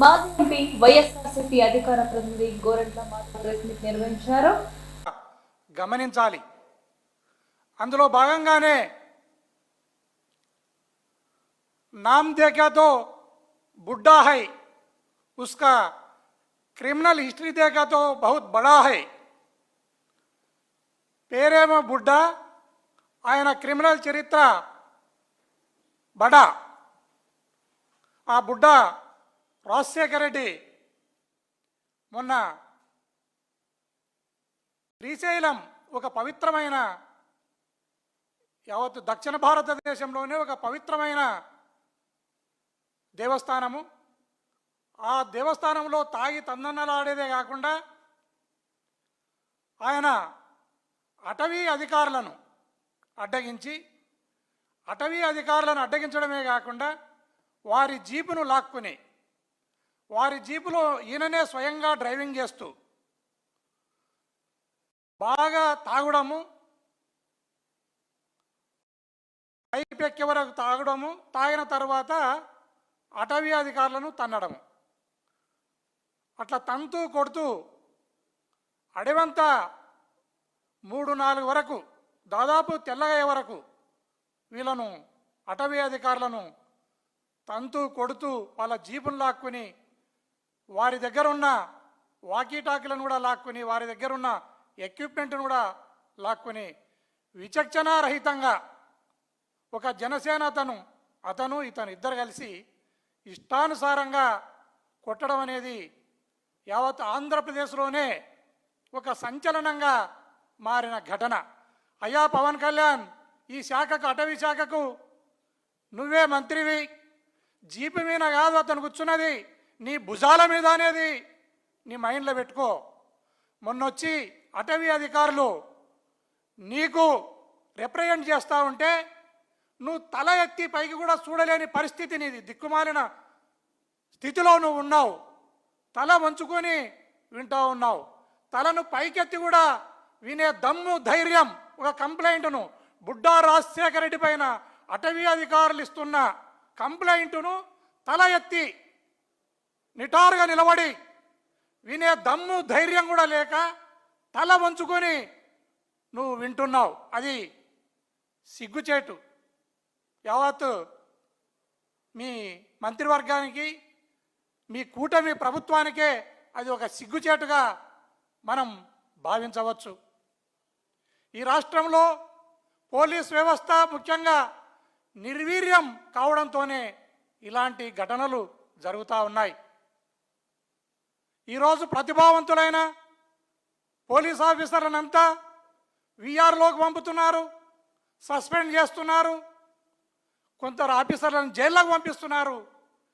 మాజీ వైఎస్ఆర్సీపీ అధికార ప్రతినిధి నిర్వహించారు. గమనించాలి. అందులో భాగంగానే నామ్ దేఖాతో బుడ్డా హై ఉస్కా క్రిమినల్ హిస్టరీ దేఖాతో బహుత్ బడా హై. పేరేమో బుడ్డా ఆయన క్రిమినల్ చరిత్ర బడా. ఆ బుడ్డా రాజశేఖర రెడ్డి మొన్న శ్రీశైలం ఒక పవిత్రమైన యావత్ దక్షిణ భారతదేశంలోనే ఒక పవిత్రమైన దేవస్థానము. ఆ దేవస్థానంలో తాగి తందన్నలాడేదే కాకుండా ఆయన అటవీ అధికారులను అడ్డగించి అటవీ అధికారులను అడ్డగించడమే కాకుండా వారి జీపును లాక్కుని వారి జీపులో ఈయననే స్వయంగా డ్రైవింగ్ చేస్తూ బాగా తాగడము పైపెక్కే వరకు తాగడము తాగిన తర్వాత అటవీ అధికారులను తన్నడము. అట్లా తంతూ కొడుతూ అడవంతా మూడు నాలుగు వరకు దాదాపు తెల్లగయ్యే వరకు వీళ్ళను అటవీ అధికారులను తంతూ కొడుతూ వాళ్ళ జీపును లాక్కుని వారి దగ్గర ఉన్న వాకీటాకులను కూడా లాక్కుని వారి దగ్గర ఉన్న ఎక్విప్మెంట్ను కూడా లాక్కుని విచక్షణారహితంగా ఒక జనసేన అతను అతను ఇతను ఇద్దరు కలిసి ఇష్టానుసారంగా కొట్టడం అనేది యావత్ ఆంధ్రప్రదేశ్లోనే ఒక సంచలనంగా మారిన ఘటన. అయ్యా పవన్ కళ్యాణ్ ఈ శాఖకు అటవీ శాఖకు నువ్వే మంత్రివి జీపు మీద కాదు అతను కూర్చున్నది. నీ భుజాల మీద అనేది నీ మైండ్లో పెట్టుకో. మొన్నొచ్చి అటవీ అధికారులు నీకు రిప్రజెంట్ చేస్తూ ఉంటే నువ్వు తల ఎత్తి పైకి కూడా చూడలేని పరిస్థితి నీది. దిక్కుమాలిన స్థితిలో నువ్వు ఉన్నావు. తల వంచుకొని వింటూ ఉన్నావు. తలను పైకెత్తి కూడా వినే దమ్ము ధైర్యం ఒక కంప్లైంట్ను. బుడ్డా రాజశేఖర రెడ్డి పైన అటవీ అధికారులు ఇస్తున్న కంప్లైంట్ను తల ఎత్తి నిటారుగా నిలబడి వినే దమ్ము ధైర్యం కూడా లేక తల వంచుకొని నువ్వు వింటున్నావు. అది సిగ్గుచేటు. యావత్ మీ మంత్రివర్గానికి మీ కూటమి ప్రభుత్వానికే అది ఒక సిగ్గుచేటుగా మనం భావించవచ్చు. ఈ రాష్ట్రంలో పోలీస్ వ్యవస్థ ముఖ్యంగా నిర్వీర్యం కావడంతోనే ఇలాంటి ఘటనలు జరుగుతూ ఉన్నాయి. ఈరోజు ప్రతిభావంతులైన పోలీస్ ఆఫీసర్లనంతా విఆర్లోకి పంపుతున్నారు సస్పెండ్ చేస్తున్నారు కొందరు ఆఫీసర్లను జైల్లోకి పంపిస్తున్నారు.